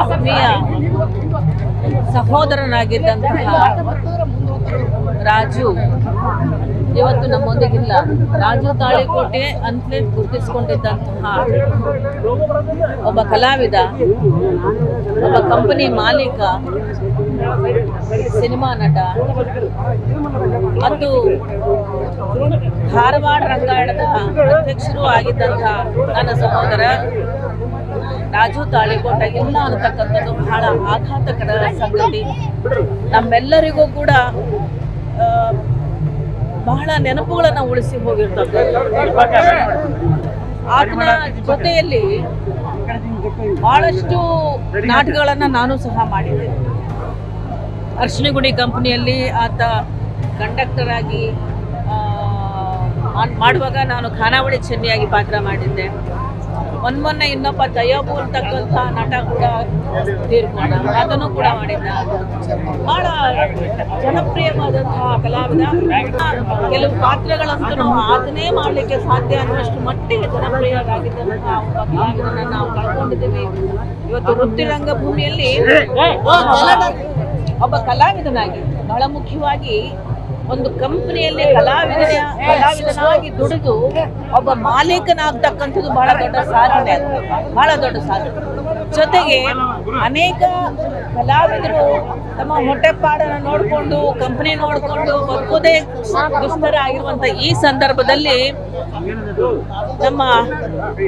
ಆತ್ಮೀಯ ಸಹೋದರನಾಗಿದ್ದಂತಹ ರಾಜು, ಇವತ್ತು ನಮ್ಮೊಂದಿಗಿಲ್ಲ. ರಾಜು ತಾಳಿಕೋಟೆ ಅಂತಲೇ ಗುರುತಿಸಿಕೊಂಡಿದ್ದಂತಹ ಒಬ್ಬ ಕಲಾವಿದ, ಒಬ್ಬ ಕಂಪನಿ ಮಾಲೀಕ, ಸಿನಿಮಾ ನಟ. ಮತ್ತು ಧಾರವಾಡ ರಂಗಾಯಣದ ಅಧ್ಯಕ್ಷರೂ ಆಗಿದ್ದಂತಹ ನನ್ನ ಸಹೋದರ ರಾಜು ತಾಳಿಕೋಟ ಇಲ್ಲ ಅನ್ನತಕ್ಕಂಥದ್ದು ಬಹಳ ಆಘಾತಕರ ಸಂಗತಿ. ನಮ್ಮೆಲ್ಲರಿಗೂ ಕೂಡ ಬಹಳ ನೆನಪುಗಳನ್ನು ಉಳಿಸಿ ಹೋಗಿರ್ತಕ್ಕಂಥದ್ದು. ಆತನ ಜೊತೆಯಲ್ಲಿ ಬಹಳಷ್ಟು ನಾಟಕಗಳನ್ನು ನಾನು ಸಹ ಮಾಡಿದ್ದೆ ಅರ್ಶಿನಗುಡಿ ಕಂಪ್ನಿಯಲ್ಲಿ ಆತ ಕಂಡಕ್ಟರ್ ಆಗಿ ಮಾಡುವಾಗ ನಾನು ಖಾನಾವಳಿ ಚೆನ್ನಿಯಾಗಿ ಪಾತ್ರ ಮಾಡಿದ್ದೆ. ಮೊನ್ನೆ ಇನ್ನೊಬ್ಬ ಜಯಬು ಅಂತಕ್ಕಂಥ ನಟ ಕೂಡ ತೀರ್ಕೊಂಡ ಅದನ್ನು ಕೂಡ ಮಾಡಿದ್ದ. ಬಹಳ ಜನಪ್ರಿಯವಾದಂತಹ ಕಲಾವಿದ. ಕೆಲವು ಪಾತ್ರಗಳಂತೂ ಅದನ್ನೇ ಮಾಡಲಿಕ್ಕೆ ಸಾಧ್ಯ ಅನ್ನುವಷ್ಟು ಮಟ್ಟಿಗೆ ಜನಪ್ರಿಯರಾಗಿದ್ದಂತಹ ಒಬ್ಬ ಕಲಾವಿದನ ನಾವು ಕಳ್ಕೊಂಡಿದ್ದೀವಿ. ಇವತ್ತು ವೃತ್ತಿ ರಂಗಭೂಮಿಯಲ್ಲಿ ಒಬ್ಬ ಕಲಾವಿದನಾಗಿ, ಬಹಳ ಮುಖ್ಯವಾಗಿ ಒಂದು ಕಂಪನಿಯಲ್ಲಿ ಕಲಾವಿದನ ಕಲಾವಿದನಾಗಿ ದುಡಿದು ಒಬ್ಬ ಮಾಲೀಕನಾಗ್ತಕ್ಕಂಥದ್ದು ಬಹಳ ದೊಡ್ಡ ಸಾಧನೆ ಅದು. ಬಹಳ ದೊಡ್ಡ ಸಾಧನೆ ಜೊತೆಗೆ ಅನೇಕ ಕಲಾವಿದರು ತಮ್ಮ ಹೊಟ್ಟೆಪಾಡನ್ನು ನೋಡಿಕೊಂಡು, ಕಂಪನಿ ನೋಡಿಕೊಂಡು ಬದುಕೋದೇ ದುಸ್ತರ ಆಗಿರುವಂತ ಈ ಸಂದರ್ಭದಲ್ಲಿ ನಮ್ಮ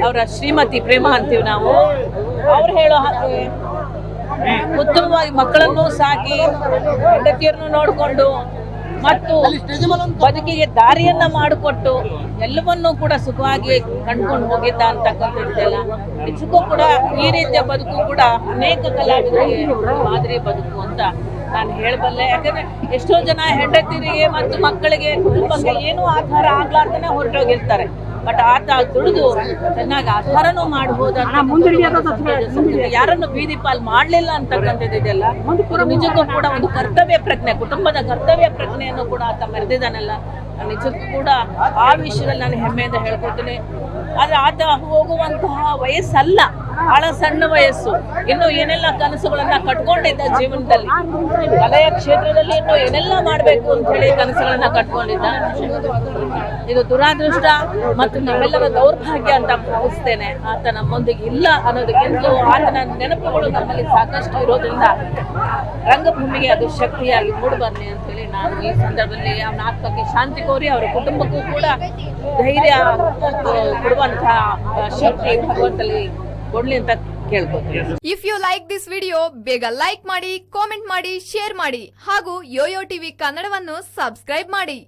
ಅವರ ಶ್ರೀಮತಿ ಪ್ರೇಮ ಅಂತೀವಿ ನಾವು ಅವ್ರು ಹೇಳೋ ಹಾಗೆ ಉತ್ತಮವಾಗಿ ಮಕ್ಕಳನ್ನು ಸಾಕಿ ಹೆಂಡತಿಯರನ್ನು ನೋಡಿಕೊಂಡು ಮತ್ತು ಬದುಕಿಗೆ ದಾರಿಯನ್ನ ಮಾಡಿಕೊಟ್ಟು ಎಲ್ಲವನ್ನೂ ಕೂಡ ಸುಖವಾಗಿ ಕಂಡ್ಕೊಂಡು ಹೋಗಿದ್ದ ಅಂತಕ್ಕಂಥದ್ದೆಲ್ಲ. ನಿಜಕ್ಕೂ ಕೂಡ ಈ ರೀತಿಯ ಬದುಕು ಕೂಡ ಅನೇಕ ಕಲಾವಿದರಿಗೆ ಮಾದರಿ ಬದುಕು ಅಂತ ನಾನು ಹೇಳಬಲ್ಲೆ. ಯಾಕಂದ್ರೆ ಎಷ್ಟೋ ಜನ ಹೆಂಡತಿರಿಗೆ ಮತ್ತು ಮಕ್ಕಳಿಗೆ ಕುಟುಂಬಕ್ಕೆ ಏನೂ ಆಧಾರ ಆಗ್ಲಾರ್ದನೆ ಹೊರಟೋಗಿರ್ತಾರೆ. ಬಟ್ ಆತ ದುಡಿದು ಚೆನ್ನಾಗಿ ಆಧಾರನೂ ಮಾಡಬಹುದು ಯಾರನ್ನು ಬೀದಿ ಪಾಲ್ ಮಾಡಲಿಲ್ಲ ಅಂತಕ್ಕಂಥದ್ದು ಇದೆಲ್ಲ ನಿಜಕ್ಕೂ ಕೂಡ ಒಂದು ಕರ್ತವ್ಯ ಪ್ರಜ್ಞೆ ಕುಟುಂಬದ ಕರ್ತವ್ಯ ಪ್ರಜ್ಞೆಯನ್ನು ಕೂಡ ಆತ ಮೆರೆದಿದ್ದಾನಲ್ಲ ನಿಜಕ್ಕೂ ಕೂಡ ಆ ವಿಷಯದಲ್ಲಿ ನಾನು ಹೆಮ್ಮೆಯಿಂದ ಹೇಳ್ಕೊತೀನಿ ಆದ್ರೆ ಆತ ಹೋಗುವಂತಹ ವಯಸ್ಸಲ್ಲ. ಬಹಳ ಸಣ್ಣ ವಯಸ್ಸು. ಇನ್ನು ಏನೆಲ್ಲ ಕನಸುಗಳನ್ನ ಕಟ್ಕೊಂಡಿದ್ದ ಜೀವನದಲ್ಲಿ? ಕಲೆಯ ಕ್ಷೇತ್ರದಲ್ಲಿ ಇನ್ನು ಏನೆಲ್ಲ ಮಾಡಬೇಕು ಅಂತ ಹೇಳಿ ಕನಸುಗಳನ್ನ ಕಟ್ಕೊಂಡಿದ್ದ? ಇದು ದುರಾದೃಷ್ಟ ಮತ್ತು ನಮ್ಮೆಲ್ಲರ ದೌರ್ಭಾಗ್ಯ ಅಂತ ಭಾವಿಸ್ತೇನೆ. ಆತ ನಮ್ಮೊಂದಿಗೆ ಇಲ್ಲ ಅನ್ನೋದಕ್ಕಿಂತಲೂ ಆತನ ನೆನಪುಗಳು ನಮ್ಮಲ್ಲಿ ಸಾಕಷ್ಟು ಇರೋದ್ರಿಂದ ರಂಗಭೂಮಿಗೆ ಅದು ಶಕ್ತಿಯಾಗಿ ಅಂತ ಅಂತೇಳಿ ನಾನು ಈ ಸಂದರ್ಭದಲ್ಲಿ ಅವನ ಆತ್ಮಕ್ಕೆ ಶಾಂತಿ ಕೋರಿ ಅವರ ಕುಟುಂಬಕ್ಕೂ ಕೂಡ ಧೈರ್ಯ ಕೊಡುವಂತಹ ಶಕ್ತಿ ಭಗವಂತಲ್ಲಿ ಕೊಡ್ಲಿ ಅಂತ ಕೇಳ್ಕೊತೀನಿ. If you like this video ಬೇಗ ಲೈಕ್ ಮಾಡಿ ಕಾಮೆಂಟ್ ಮಾಡಿ ಶೇರ್ ಮಾಡಿ ಹಾಗೂ ಯೋಯೋ ಟಿವಿ ಕನ್ನಡವನ್ನು ಸಬ್ಸ್ಕ್ರೈಬ್ ಮಾಡಿ.